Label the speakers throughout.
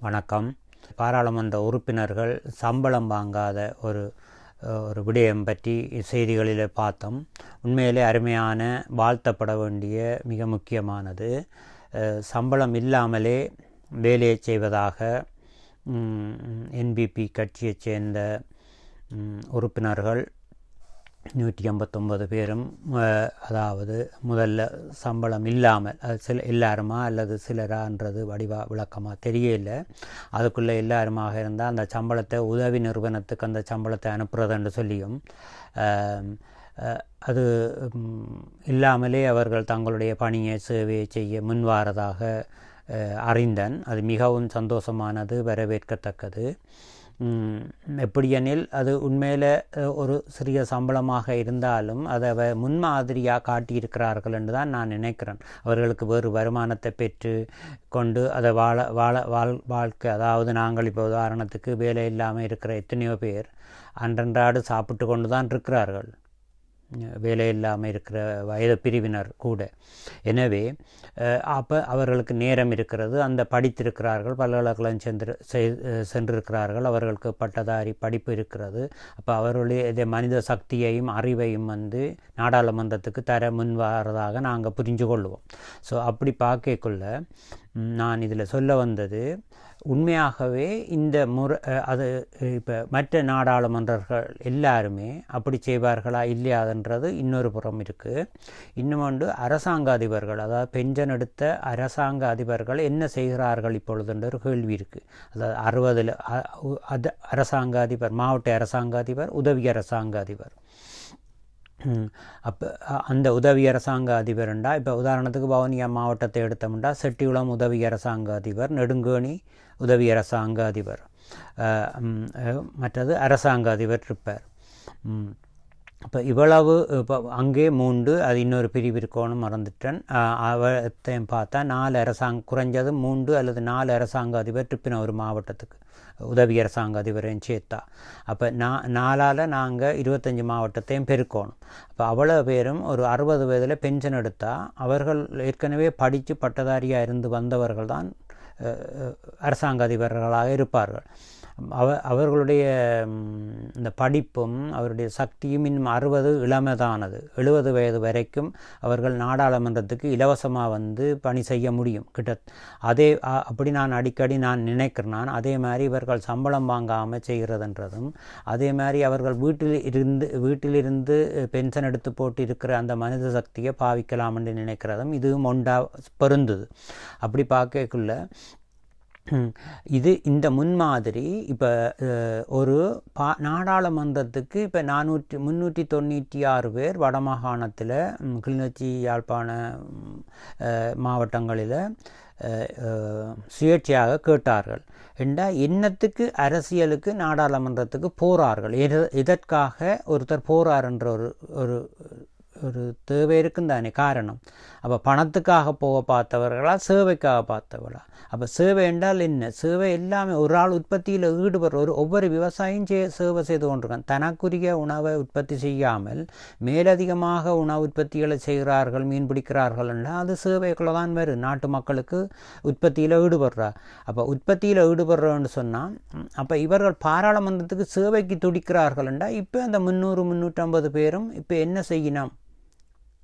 Speaker 1: வணக்கம். பாராளுமன்ற உறுப்பினர்கள் சம்பளம் வாங்காத ஒரு ஒரு விடயம் பற்றி செய்திகளில் பார்த்தோம். உண்மையிலே அருமையான வாழ்த்தப்பட வேண்டிய மிக முக்கியமானது. சம்பளம் இல்லாமலே வேலையை செய்வதாக என்பிபி கட்சியைச் சேர்ந்த உறுப்பினர்கள் நூற்றி ஐம்பத்தொம்பது பேரும் அதாவது முதல்ல சம்பளம் இல்லாமல் அது சில எல்லாருமா அல்லது சிலரான்றது வடிவா விளக்கமாக தெரியல. அதுக்குள்ளே எல்லாருமாக இருந்தால் அந்த சம்பளத்தை உதவி நிறுவனத்துக்கு அந்த சம்பளத்தை அனுப்புறதுன்னு சொல்லியும் அது இல்லாமலே அவர்கள் தங்களுடைய பணியை சேவையை செய்ய முன்வாரதாக அறிந்தன். அது மிகவும் சந்தோஷமானது வரவேற்கத்தக்கது. எப்படியெனில் அது உண்மையில் ஒரு சிறிய சம்பளமாக இருந்தாலும் அதை அவ முன்மாதிரியாக காட்டியிருக்கிறார்கள் என்று தான் நான் நினைக்கிறேன். அவர்களுக்கு வேறு வருமானத்தை பெற்று கொண்டு அதை வாழ வாழ வாழ் வாழ்க்கை அதாவது நாங்கள் இப்போ உதாரணத்துக்கு வேலை இல்லாமல் இருக்கிற எத்தனையோ பேர் அன்றன்றாடு சாப்பிட்டு கொண்டு தான் இருக்கிறார்கள். வேலை இல்லாமல் இருக்கிற வயது பிரிவினர் கூட. எனவே அப்போ அவர்களுக்கு நேரம் இருக்கிறது. அந்த படித்திருக்கிறார்கள் பல்கலைக்கழகம் சென்று செய்- சென்றிருக்கிறார்கள். அவர்களுக்கு பட்டதாரி படிப்பு இருக்கிறது. அப்போ அவர்களுடைய மனித சக்தியையும் அறிவையும் வந்து நாடாளுமன்றத்துக்கு தர முன்வரதாக நாங்கள் புரிஞ்சு கொள்வோம் ஸோ அப்படி பார்க்கக்குள்ள நான் இதில் சொல்ல வந்தது உண்மையாகவே இந்த முறை அது இப்போ மற்ற நாடாளுமன்றர்கள் எல்லாருமே அப்படி செய்வார்களா இல்லையாதுன்றது இன்னொரு புறம் இருக்குது இன்னும் ஒன்று அரசாங்க அதிபர்கள் அதாவது பென்ஷன் எடுத்த அரசாங்க அதிபர்கள் என்ன செய்கிறார்கள் இப்பொழுதுன்ற ஒரு கேள்வி இருக்குது அதாவது அறுபதில் அது அரசாங்க அதிபர் மாவட்ட அரசாங்க அதிபர் உதவி அரசாங்க அதிபர். அப்போ அந்த உதவி அரசாங்க அதிபர்ண்டா இப்போ உதாரணத்துக்கு பவனியா மாவட்டத்தை எடுத்தோம்னா செட்டிகுளம் உதவி அரசாங்க அதிபர் நெடுங்கோணி உதவி அரசாங்க அதிபர். மற்றது அரசாங்க அதிபர் இருப்பார். இப்போ இவ்வளவு இப்போ அங்கே மூண்டு அது இன்னொரு பிரிவு இருக்கணும் மறந்துட்டேன். அவத்தையும் பார்த்தா நாலு அரசாங்க குறைஞ்சது மூன்று அல்லது நாலு அரசாங்க அதிபர் இருப்பின ஒரு மாவட்டத்துக்கு உதவி அரசாங்க அதிபரையும் சேர்த்தா. அப்போ நா நாலால் நாங்கள் இருபத்தஞ்சி மாவட்டத்தையும் பெருக்கணும். அப்போ அவ்வளோ பேரும் ஒரு அறுபது வயதில் பென்ஷன் எடுத்தால் அவர்கள் ஏற்கனவே படித்து பட்டதாரியாக இருந்து வந்தவர்கள் தான் அரசாங்க அதிபர்களாக இருப்பார்கள். அவ அவர்களுடைய இந்த படிப்பும் அவருடைய சக்தியும் இன்னும் அறுபது இளமைதானது. எழுபது வயது வரைக்கும் அவர்கள் நாடாளுமன்றத்துக்கு இலவசமாக வந்து பணி செய்ய முடியும். கிட்ட அதே அப்படி நான் அடிக்கடி நான் நினைக்கிறேன். நான் அதே மாதிரி இவர்கள் சம்பளம் வாங்காமல் செய்கிறதுன்றதும் அதே மாதிரி அவர்கள் வீட்டில் இருந்து வீட்டிலிருந்து பென்ஷன் எடுத்து போட்டு இருக்கிற அந்த மனித சக்தியை பாவிக்கலாம் என்று நினைக்கிறதும் இதுவும் ஒன்றா பொருந்துது. அப்படி பார்க்கக்குள்ள இது இந்த முன்மாதிரி இப்போ ஒரு பா நாடாளுமன்றத்துக்கு இப்போ நானூற்றி முந்நூற்றி தொண்ணூற்றி ஆறு பேர் வடமாகாணத்தில் கிளிநொச்சி யாழ்ப்பாண மாவட்டங்களில் சுயேட்சையாக கேட்டார்கள். என்றால் என்னத்துக்கு அரசியலுக்கு நாடாளுமன்றத்துக்கு போறார்கள்? எத- எதற்காக ஒருத்தர் போகிறார் என்ற ஒரு ஒரு ஒரு தேவை இருக்கும் தானே காரணம். அப்போ பணத்துக்காக போக பார்த்தவர்களா சேவைக்காக பார்த்தவர்களா அப்போ சேவை என்றால் என்ன? சேவை எல்லாமே ஒரு ஆள் உற்பத்தியில் ஈடுபடுற ஒரு ஒவ்வொரு விவசாயியும் சே சேவை செய்து கொண்டிருக்கான். தனக்குரிய உணவை உற்பத்தி செய்யாமல் மேலதிகமாக உணவு உற்பத்திகளை செய்கிறார்கள் மீன் பிடிக்கிறார்கள் என்றால் அது சேவைக்குள்ள தான் வரும். நாட்டு மக்களுக்கு உற்பத்தியில் ஈடுபடுறா. அப்போ உற்பத்தியில் ஈடுபடுறோன்னு சொன்னால் அப்போ இவர்கள் பாராளுமன்றத்துக்கு சேவைக்கு துடிக்கிறார்கள் என்றால் இப்போ அந்த முந்நூறு முந்நூற்றம்பது பேரும் இப்போ என்ன செய்யணும்?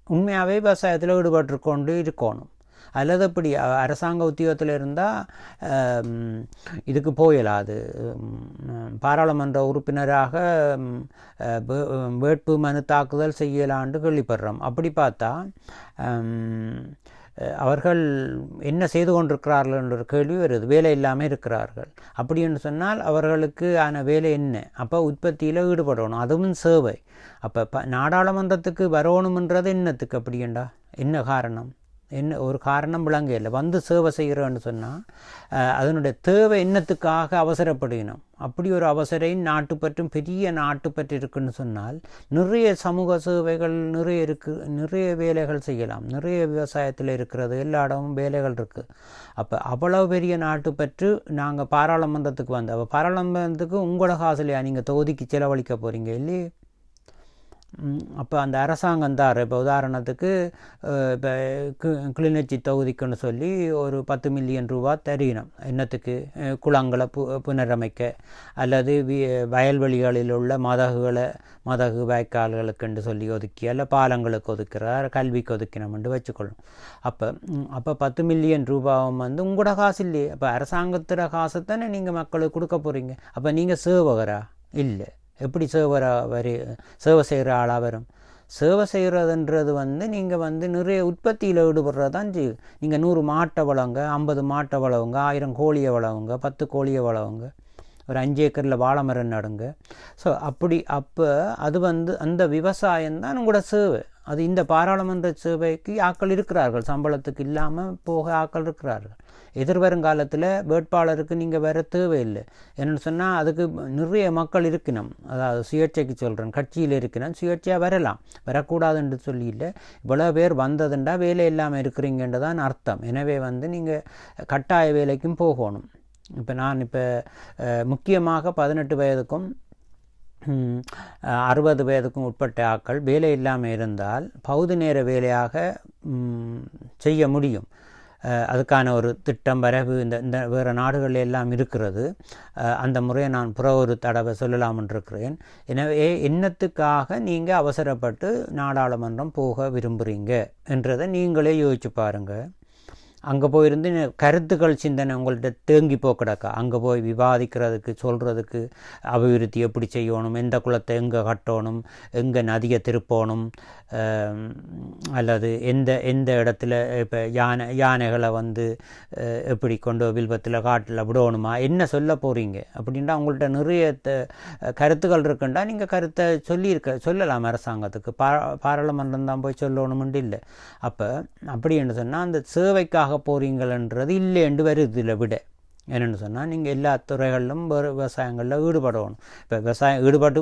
Speaker 1: உண்மையாகவே விவசாயத்தில் ஈடுபட்டு கொண்டு இருக்கணும். அல்லது இப்படி அரசாங்க உத்தியோகத்தில் இருந்தால் இதுக்கு போயிடாது பாராளுமன்ற உறுப்பினராக வே- வேட்பு மனு தாக்குதல் செய்யலான்னு கேள்விப்படுறோம். அப்படி பார்த்தா அவர்கள் என்ன செய்து கொண்டிருக்கிறார்கள் என்ற ஒரு கேள்வி வருது. வேலை இல்லாமல் இருக்கிறார்கள். அப்படின்னு சொன்னால் அவர்களுக்கு ஆன வேலை என்ன? அப்போ உற்பத்தியில் ஈடுபடணும். அதுவும் சேவை. அப்போ ப நாடாளுமன்றத்துக்கு வரணுமன்றது என்னத்துக்கு அப்படியேண்டா? என்ன காரணம்? என்ன ஒரு காரணம் விளங்க இல்லை வந்து சேவை செய்கிறோன்னு சொன்னால் அதனுடைய தேவை என்னத்துக்காக அவசரப்படுகணும் அப்படி ஒரு அவசரம் நாட்டுப்பற்றும் பெரிய நாட்டுப்பற்று இருக்குன்னு சொன்னால் நிறைய சமூக சேவைகள் நிறைய இருக்கு நிறைய வேலைகள் செய்யலாம். நிறைய விவசாயத்தில் இருக்கிறது எல்லா இடமும் வேலைகள் இருக்குது அப்போ அவ்வளோ பெரிய நாட்டுப்பற்று நாங்கள் பாராளுமன்றத்துக்கு வந்தோம். அப்போ பாராளுமன்றத்துக்கு உங்களோட காசுலையா நீங்கள் தொகுதிக்கு செலவழிக்க போகிறீங்க இல்லையே? அப்போ அந்த அரசாங்கம் தார் இப்போ உதாரணத்துக்கு இப்போ கிளிநொச்சி தொகுதிக்குன்னு சொல்லி ஒரு பத்து மில்லியன் ரூபா தருகினோம் என்னத்துக்கு? குளங்களை பு புனரமைக்க. அல்லது வி வயல்வெளிகளில் உள்ள மதகுகளை மதகு வாய்க்கால்களுக்குன்னு சொல்லி ஒதுக்கி அல்ல பாலங்களுக்கு ஒதுக்கிறார் கல்விக்கு ஒதுக்கினோம்னு வச்சுக்கொள்ளும். அப்போ அப்போ பத்து மில்லியன் ரூபாவும் வந்து உங்களோட காசு இல்லையே அப்போ அரசாங்கத்தோட காசை தானே நீங்கள் மக்களுக்கு கொடுக்க போகிறீங்க அப்போ நீங்கள் சேவகரா? இல்லை. எப்படி சேவரா வரி சேவை செய்கிற ஆளாக வரும்? சேவை செய்கிறதுன்றது வந்து நீங்கள் வந்து நிறைய உற்பத்தியில் ஈடுபடுறதான் செய்யும் நீங்கள் நூறு மாட்டை வளவுங்க ஐம்பது மாட்டை வளவுங்க ஆயிரம் கோழியை வளவுங்க பத்து கோழியை வளவுங்க ஒரு அஞ்சு ஏக்கரில் வாழை மரம் நடுங்க. ஸோ அப்படி அப்போ அது வந்து அந்த விவசாயம் தான் உங்களோட சேவை அது இந்த பாராளுமன்ற சேவைக்கு ஆக்கள் இருக்கிறார்கள். சம்பளத்துக்கு இல்லாமல் போக ஆக்கள் இருக்கிறார்கள். எதிர்வருங்காலத்தில் வேட்பாளருக்கு நீங்கள் வேறு தேவையில்லை. என்னென்னு சொன்னால் அதுக்கு நிறைய மக்கள் இருக்கணும். அதாவது சுயேட்சைக்கு சொல்கிறேன் கட்சியில் இருக்கணும் சுயேட்சையாக வரலாம். வரக்கூடாதுன்னு சொல்லி இல்லை. இவ்வளோ பேர் வந்ததுண்டா வேலை இல்லாமல் இருக்கிறீங்கன்றதான் அர்த்தம். எனவே வந்து நீங்கள் கட்டாய வேலைக்கும் போகணும். இப்போ நான் இப்போ முக்கியமாக பதினெட்டு வயதுக்கும் அறுபது வயதுக்கும் உட்பட்ட ஆட்கள் வேலை இல்லாமல் இருந்தால் பகுதி நேர வேலையாக செய்ய முடியும். அதுக்கான ஒரு திட்டம் வரைவு இந்த இந்த வேறு நாடுகளில் எல்லாம் இருக்கிறது. அந்த முறையை நான் புற ஒரு தடவை சொல்லலாம் இருக்கிறேன் எனவே என்னத்துக்காக நீங்கள் அவசரப்பட்டு நாடாளுமன்றம் போக விரும்புகிறீங்க என்றதை நீங்களே யோசிச்சு பாருங்கள் அங்கே போயிருந்து கருத்துக்கள் சிந்தனை உங்கள்கிட்ட தேங்கி போக்கிடக்கா. அங்கே போய் விவாதிக்கிறதுக்கு சொல்கிறதுக்கு அபிவிருத்தி எப்படி செய்யணும் எந்த குளத்தை எங்கே கட்டணும் எங்கே நதியை திருப்பணும் அல்லது எந்த எந்த இடத்துல இப்போ யானை யானைகளை வந்து எப்படி கொண்டு வில்பத்தில் காட்டில் விடணுமா என்ன சொல்ல போகிறீங்க அப்படின்ட்டு அவங்கள்ட்ட நிறைய த- கருத்துக்கள் இருக்குண்டா நீங்கள் கருத்தை சொல்லியிருக்க சொல்லலாம் அரசாங்கத்துக்கு. பா பாராளுமன்றம் தான் போய் சொல்லணுமெண்டு இல்லை. அப்போ அப்படி என்று சொன்னால் அந்த சேவைக்காக போகிறீங்களன்றது இல்லைன்னு வருது இதில் விட. என்னென்னு சொன்னால் நீங்கள் எல்லா துறைகளிலும் விவசாயங்களில் ஈடுபடணும். இப்போ விவசாயம் ஈடுபட்டு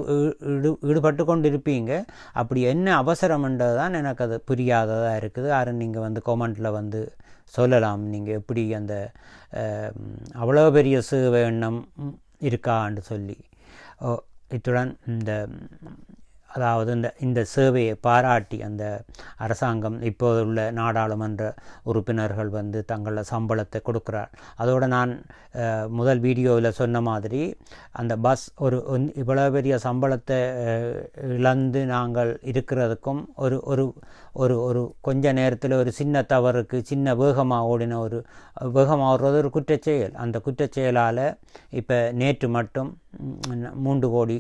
Speaker 1: ஈடு ஈடுபட்டு கொண்டு இருப்பீங்க அப்படி என்ன அவசரம்ன்றது தான் எனக்கு அது புரியாததாக இருக்குது. யாரும் நீங்கள் வந்து கொமெண்ட்டில் வந்து சொல்லலாம். நீங்கள் எப்படி அந்த அவ்வளோ பெரிய சேவை எண்ணம் இருக்கான்னு சொல்லி. ஓ, இத்துடன் இந்த அதாவது இந்த இந்த சேவையை பாராட்டி அந்த அரசாங்கம் இப்போது உள்ள நாடாளுமன்ற உறுப்பினர்கள் வந்து தங்களை சம்பளத்தை கொடுக்குறார். அதோட நான் முதல் வீடியோவில் சொன்ன மாதிரி அந்த பஸ் ஒரு ஒன்- பெரிய சம்பளத்தை இழந்து நாங்கள் இருக்கிறதுக்கும் ஒரு ஒரு ஒரு ஒரு கொஞ்ச நேரத்தில் ஒரு சின்ன தவறுக்கு சின்ன வேகமாக ஓடின ஒரு வேகமாக ஓடுறது ஒரு குற்றச்செயல். அந்த குற்றச்செயலால் இப்போ நேற்று மட்டும் மூன்று கோடி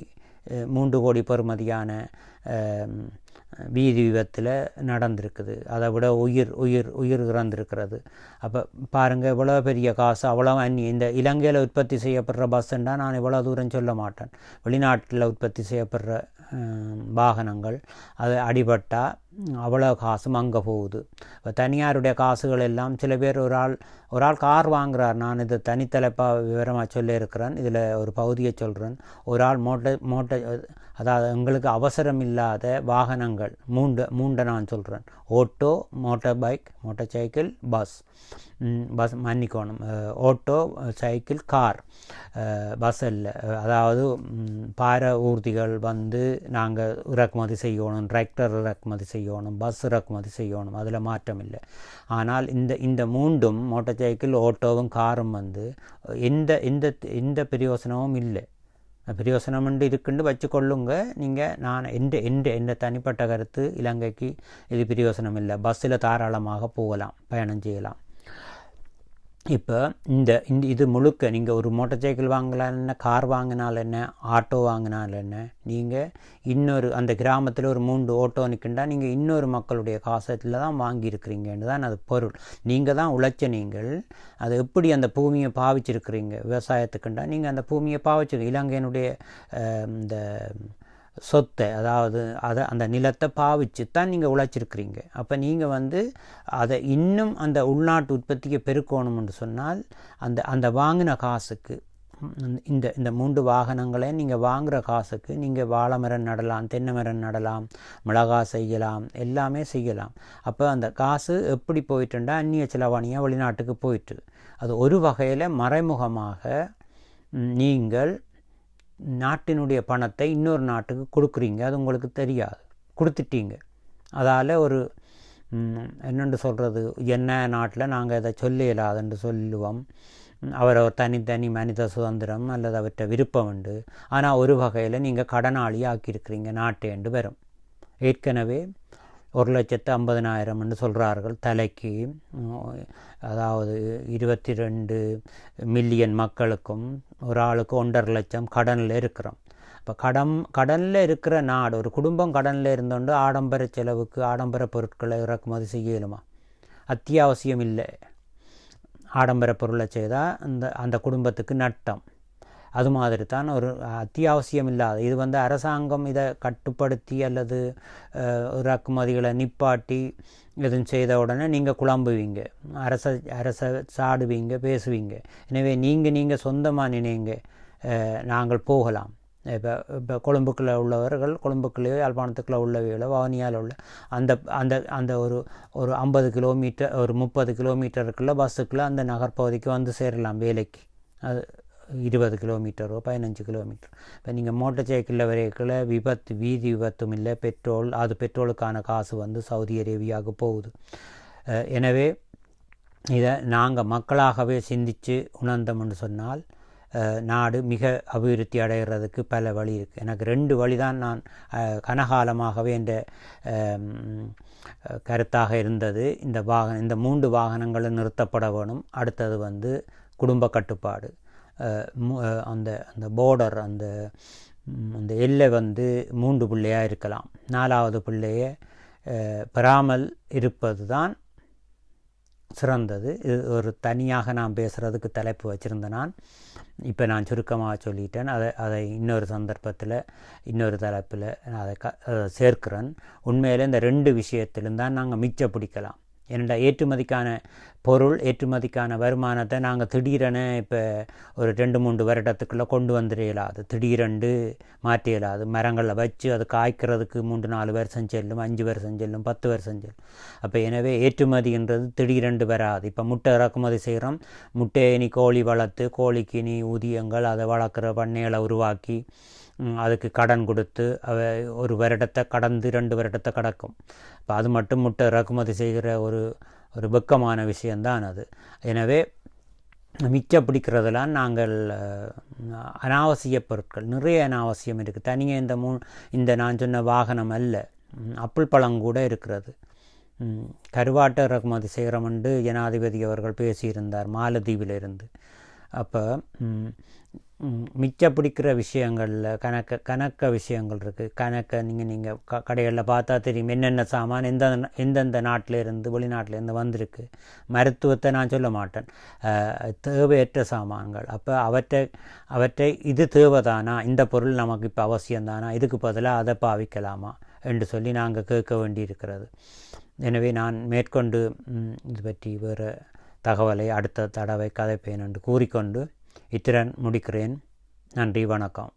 Speaker 1: மூன்று கோடி பெறுமதியான வீதி விபத்தில் நடந்திருக்குது. அதை விட உயிர் உயிர் உயிர் இறந்திருக்கிறது. அப்போ பாருங்கள் இவ்வளோ பெரிய காசு அவ்வளோ அந்நி இந்த இலங்கையில் உற்பத்தி செய்யப்படுற பஸ்ஸுன்னா நான் இவ்வளோ தூரம் சொல்ல மாட்டேன். வெளிநாட்டில் உற்பத்தி செய்யப்படுற வாகனங்கள் அது அடிபட்டால் அவ்வளோ காசும் அங்கே போகுது. இப்போ தனியாருடைய காசுகள் எல்லாம் சில பேர் ஒரு ஆள் ஒரு ஆள் கார் வாங்குறார். நான் இது தனித்தலைப்பாக விவரமாக சொல்லியிருக்கிறேன். இதில் ஒரு பகுதியை சொல்கிறேன் ஒரு ஆள் மோட்டர் மோட்டர் அதாவது எங்களுக்கு அவசரம் இல்லாத வாகனங்கள் மூன்று மூண்டை நான் சொல்கிறேன் auto motor bike motor cycle bus bus மன்னிக்கோணும் auto cycle car bus இல்லை அதாவது பார ஊர்திகள் வந்து நாங்கள் இறக்குமதி செய்யணும் டிராக்டர் இறக்குமதி செய்யணும் பஸ் இறக்குமதி செய்யணும். அதில் மாற்றம் இல்லை. ஆனால் இந்த இந்த மூண்டும் மோட்டார் சைக்கிள் ஓட்டோவும் காரும் வந்து எந்த எந்த எந்த பிரயோசனமும் இல்லை. பிரயோசனம் உண்டு இருக்குன்னு வச்சுக்கொள்ளுங்க. நீங்கள் நான் எந்த எந்த எந்த தனிப்பட்ட கருத்து இலங்கைக்கு இது பிரயோசனம் இல்லை பஸ்ஸில் தாராளமாக போகலாம் பயணம் செய்யலாம். இப்போ இந்த இந்த இது முழுக்க நீங்கள் ஒரு மோட்டர் சைக்கிள் வாங்கலாம் என்ன கார் வாங்கினால் என்ன ஆட்டோ வாங்கினால் என்ன நீங்கள் இன்னொரு அந்த கிராமத்தில் ஒரு மூன்று ஓட்டோ நிற்கின்றா நீங்கள் இன்னொரு மக்களுடைய காசத்தில் தான் வாங்கியிருக்கிறீங்கன்னு தான் அது பொருள். நீங்கள் தான் உழைச்ச நீங்கள் அது எப்படி அந்த பூமியை பாவிச்சிருக்கிறீங்க? விவசாயத்துக்குண்டா நீங்கள் அந்த பூமியை பாவிச்சிரு இலங்கையினுடைய இந்த சொத்தை அதாவது அதை அந்த நிலத்தை பாவிச்சு தான் நீங்கள் உழைச்சிருக்கிறீங்க. அப்போ நீங்கள் வந்து அதை இன்னும் அந்த உள்நாட்டு உற்பத்தியை பெருக்கணும்னு சொன்னால் அந்த அந்த வாங்கின காசுக்கு இந்த இந்த மூன்று வாகனங்களை நீங்கள் வாங்குகிற காசுக்கு நீங்கள் வாழை மரம் நடலாம் தென்னை மரம் நடலாம் மிளகா செய்யலாம் எல்லாமே செய்யலாம். அப்போ அந்த காசு எப்படி போயிட்டுண்டா? அந்நிய செலவாணியாக வெளிநாட்டுக்கு போயிட்டு. அது ஒரு வகையில் மறைமுகமாக நீங்கள் நாட்டினுடைய பணத்தை இன்னொரு நாட்டுக்கு கொடுக்குறீங்க. அது உங்களுக்கு தெரியாது. கொடுத்துட்டீங்க. அதால் ஒரு என்னென்று சொல்கிறது என்ன நாட்டில் நாங்கள் இதை சொல்லலாதுன்னு சொல்லுவோம். அவரவர் தனித்தனி மனித சுதந்திரம் அல்லது அவற்றை விருப்பம் உண்டு. ஆனால் ஒரு வகையில் நீங்கள் கடனாளி ஆக்கியிருக்கிறீங்க நாட்டேண்டு வரும். ஏற்கனவே ஒரு லட்சத்து ஐம்பதினாயிரம்னு சொல்கிறார்கள் தலைக்கு அதாவது இருபத்தி ரெண்டு மில்லியன் மக்களுக்கும் ஒரு ஆளுக்கு ஒன்றரை லட்சம் கடனில் இருக்கிறோம். இப்போ கடன் கடனில் இருக்கிற நாடு ஒரு குடும்பம் கடனில் இருந்தோண்டு ஆடம்பர செலவுக்கு ஆடம்பர பொருட்களை இறக்குமதி செய்யலுமா? அத்தியாவசியம் இல்லை. ஆடம்பர பொருளை செய்தால் அந்த அந்த குடும்பத்துக்கு நட்டம். அது மாதிரி தான் ஒரு அத்தியாவசியம் இல்லாத இது வந்து அரசாங்கம் இதை கட்டுப்படுத்தி அல்லது இறக்குமதிகளை நிப்பாட்டி எதுவும் செய்த உடனே நீங்கள் குழம்புவீங்க. அரச அரச சாடுவீங்க பேசுவீங்க. எனவே நீங்கள் நீங்கள் சொந்தமாக நினைங்க. நாங்கள் போகலாம். இப்போ இப்போ கொழும்புக்குள்ளே உள்ளவர்கள் கொழும்புக்குள்ளேயோ யாழ்ப்பாணத்துக்குள்ளே உள்ளவைகளோ வவனியால் உள்ள அந்த அந்த அந்த ஒரு ஒரு ஐம்பது கிலோமீட்டர் ஒரு முப்பது கிலோமீட்டருக்குள்ளே பஸ்ஸுக்குள்ளே அந்த நகர்ப்பகுதிக்கு வந்து சேரலாம் வேலைக்கு. அது இருபது கிலோமீட்டரோ பதினஞ்சு கிலோமீட்டர். இப்போ நீங்கள் மோட்டர் சைக்கிளில் வரைக்குள்ள விபத்து வீதி விபத்தும் இல்லை பெட்ரோல் அது பெட்ரோலுக்கான காசு வந்து சவுதி அரேபியாவுக்கு போகுது. எனவே இதை நாங்கள் மக்களாகவே சிந்தித்து உணர்ந்தோம்னு சொன்னால் நாடு மிக அபிவிருத்தி அடைகிறதுக்கு பல வழி இருக்குது எனக்கு ரெண்டு வழி தான் நான் கனகாலமாகவே இந்த கருத்தாக இருந்தது. இந்த வாகனம் இந்த மூன்று வாகனங்களும் நிறுத்தப்பட வேணும். அடுத்தது வந்து குடும்ப கட்டுப்பாடு. அந்த அந்த போர்டர் அந்த அந்த எல்லை வந்து மூன்று பிள்ளையாக இருக்கலாம். நாலாவது பிள்ளையை பெறாமல் இருப்பது தான் சிறந்தது. இது ஒரு தனியாக நான் பேசுகிறதுக்கு தலைப்பு வச்சுருந்தேன் நான். இப்போ நான் சுருக்கமாக சொல்லிட்டேன். அதை அதை இன்னொரு சந்தர்ப்பத்தில் இன்னொரு தலைப்பில் நான் அதை க சேர்க்கிறேன். உண்மையில் இந்த ரெண்டு விஷயத்திலும் தான் நாங்கள் மிச்ச பிடிக்கலாம். என்னடா ஏற்றுமதிக்கான பொருள் ஏற்றுமதிக்கான வருமானத்தை நாங்கள் திடீரென இப்போ ஒரு ரெண்டு மூன்று வருடத்துக்குள்ளே கொண்டு வந்துட இயலாது திடீரெண்டு மாற்ற இயலாது மரங்களில் வச்சு அது காய்க்கிறதுக்கு மூன்று நாலு வருஷம் செல்லும் அஞ்சு வருஷம் செல்லும் பத்து வருஷம் செல்லும். அப்போ எனவே ஏற்றுமதின்றது திடீரெண்டு வராது. இப்போ முட்டை இறக்குமதி செய்கிறோம் முட்டையை நீ கோழி வளர்த்து கோழிக்கு நீ ஊதியங்கள் அதை வளர்க்குற பண்ணைகளை உருவாக்கி அதுக்கு கடன் கொடுத்து அவ ஒரு வருடத்தை கடந்து ரெண்டு வருடத்தை கடக்கும். இப்போ அது மட்டும் முட்டை இறக்குமதி செய்கிற ஒரு ஒரு வெக்கமான விஷயந்தான் அது. எனவே மிச்ச பிடிக்கிறதெல்லாம் நாங்கள் அனாவசிய பொருட்கள். நிறைய அனாவசியம் இருக்குது தனியாக இந்த மூ இந்த நான் சொன்ன வாகனம் அல்ல. அப்புள் பழம் கூட இருக்கிறது. கருவாட்டை இறக்குமதி செய்கிறோம்ண்டு ஜனாதிபதி அவர்கள் பேசியிருந்தார் மாலத்தீவிலிருந்து. அப்போ மிச்ச பிடிக்கிற விஷயங்களில் கணக்க கணக்க விஷயங்கள் இருக்குது கணக்க நீங்கள் நீங்கள் க கடைகளில் பார்த்தா தெரியும் என்னென்ன சாமான் எந்த எந்தெந்த நாட்டிலேருந்து வெளிநாட்டிலேருந்து வந்திருக்கு. மருத்துவத்தை நான் சொல்ல மாட்டேன். தேவையற்ற சாமான்கள். அப்போ அவற்றை அவற்றை இது தேவைதானா? இந்த பொருள் நமக்கு இப்போ அவசியம்தானா? இதுக்கு பதிலாக அதை பாவிக்கலாமா? என்று சொல்லி நாங்கள் கேட்க வேண்டியிருக்கிறது. எனவே நான் மேற்கொண்டு இது பற்றி வேறு தகவலை அடுத்த தடவை கதைப்பேன் என்று கூறிக்கொண்டு இத்திறன் முடிக்கிறேன். நன்றி வணக்கம்.